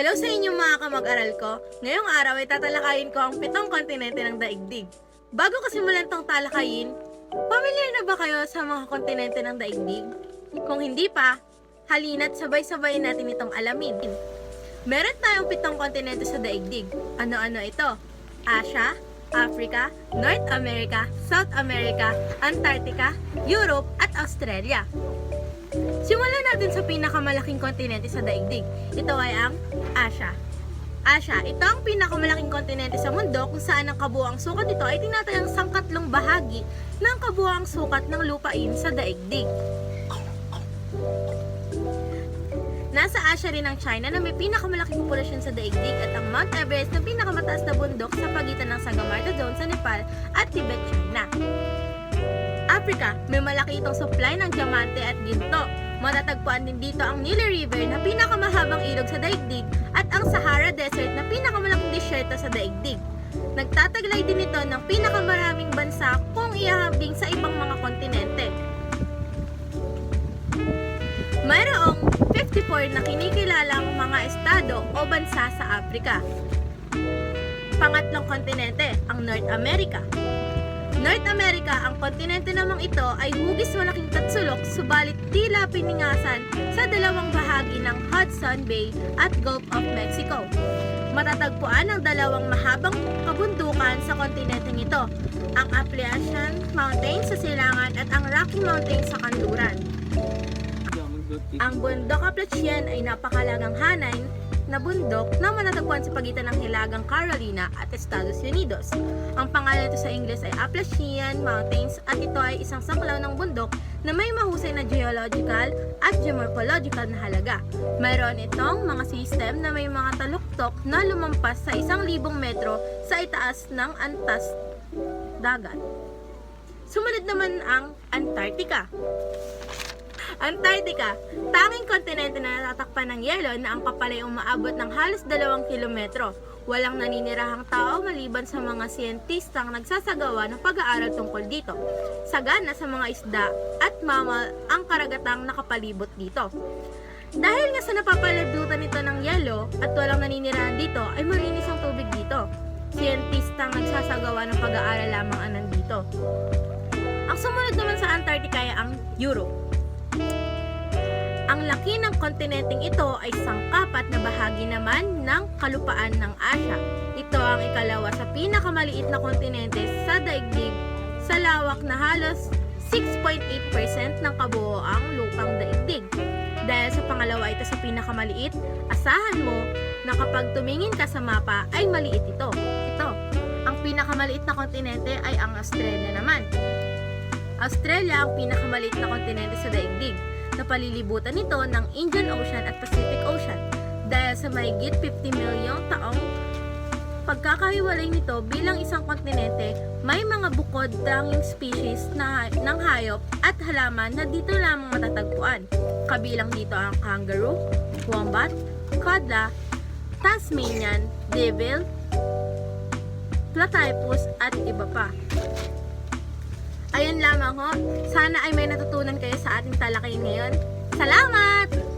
Hello sa inyong mga kamag-aral ko. Ngayong araw ay tatalakayin ko ang pitong kontinente ng daigdig. Bago ko simulan tong talakayin, pamilyar na ba kayo sa mga kontinente ng daigdig? Kung hindi pa, halina't sabay-sabay natin itong alamin. Meron tayong pitong kontinente sa daigdig. Ano-ano ito? Asia, Africa, North America, South America, Antarctica, Europe, at Australia. Simulan natin sa pinakamalaking kontinente sa daigdig. Ito ay ang Asia. Asia, ito ang pinakamalaking kontinente sa mundo kung saan ang kabuuang sukat nito ay tinatayang sangkatlong bahagi ng kabuuang sukat ng lupain sa daigdig. Nasa Asia rin ang China na may pinakamalaking populasyon sa daigdig at ang Mount Everest na pinakamataas na bundok sa pagitan ng Sagamarta Zone sa Nepal at Tibet, China. Africa, may malaki itong supply ng diamante at ginto. Matatagpuan din dito ang Nile River na pinakamahabang ilog sa daigdig at ang Sahara Desert na pinakamalaking disyerto sa daigdig. Nagtataglay din ito ng pinakamaraming bansa kung ihahambing sa ibang mga kontinente. Mayroong 54 na kinikilalang mga estado o bansa sa Afrika. Pangatlong kontinente, ang North America. North America, ang kontinente namang ito ay hugis malaking tatsulok subalit tila piningasan sa dalawang bahagi ng Hudson Bay at Gulf of Mexico. Matatagpuan ang dalawang mahabang kabundukan sa kontinenteng ito, ang Appalachian Mountains sa silangan at ang Rocky Mountains sa kanluran. Ang bundok Appalachian ay napakalagang hanay na bundok na matatagpuan sa pagitan ng Hilagang Carolina at Estados Unidos. Ang pangalan nito sa Ingles ay Appalachian Mountains at ito ay isang saklaw ng bundok na may mahusay na geological at geomorphological na halaga. Mayroon itong mga system na may mga taluktok na lumampas sa isang libong metro sa itaas ng antas dagat. Sumunod naman ang Antarctica. Antarctica, tanging kontinente na natatakpan ng yelo na ang kapal ay umaabot ng halos dalawang kilometro. Walang naninirahang tao maliban sa mga siyentistang nagsasagawa ng pag-aaral tungkol dito. Sagana sa mga isda at mammal ang karagatang nakapalibot dito. Dahil nga sa napapalabutan nito ng yelo at walang naninirahan dito, ay malinis ang tubig dito. Siyentistang nagsasagawa ng pag-aaral lamang ang nandito. Ang sumunod naman sa Antarctica ay ang Europe. Ang laki ng kontinenteng ito ay sangkapat na bahagi naman ng kalupaan ng Asya. Ito ang ikalawa sa pinakamaliit na kontinente sa daigdig sa lawak na halos 6.8% ng kabuoang lupang daigdig. Dahil sa pangalawa ito sa pinakamaliit, asahan mo na kapag tumingin ka sa mapa ay maliit ito. Ito, ang pinakamaliit na kontinente ay ang Australia naman. Australia ang pinakamaliit na kontinente sa daigdig na palilibutan nito ng Indian Ocean at Pacific Ocean. Dahil sa mahigit 50 milyong taong pagkakahiwalay nito bilang isang kontinente, may mga bukod tanging species na, ng hayop at halaman na dito lamang matatagpuan. Kabilang dito ang kangaroo, wombat, kodla, Tasmanian, devil, platypus at iba pa. Ayan lamang ho. Sana ay may natutunan kayo sa ating talakay ngayon. Salamat!